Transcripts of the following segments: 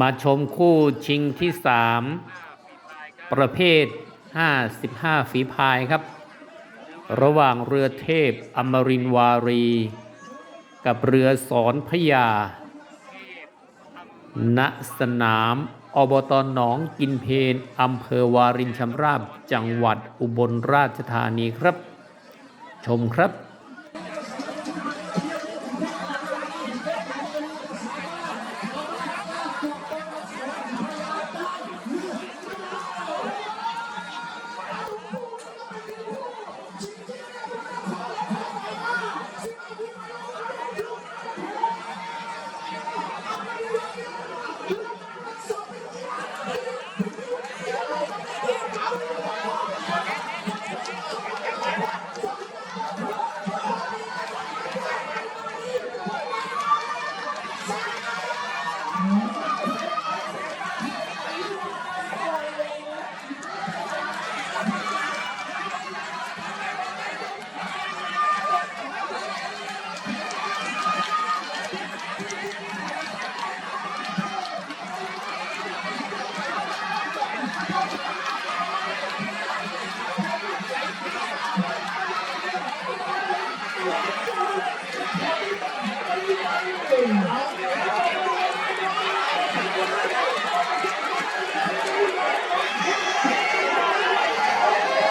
มาชมคู่ชิงที่3ห้าฝีพายครับประเภท 55 ฝีพายครับ ระหว่างเรือเทพอมรินวารี กับเรือสอนพญาณสนามอบตหนองกินเพนอำเภอวารินชำราบจังหวัดอุบลราชธานีครับ ชมครับ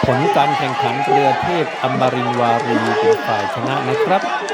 ผลการแข่งขันเรือเทพอมรินวารีเป็นฝ่ายชนะนะครับ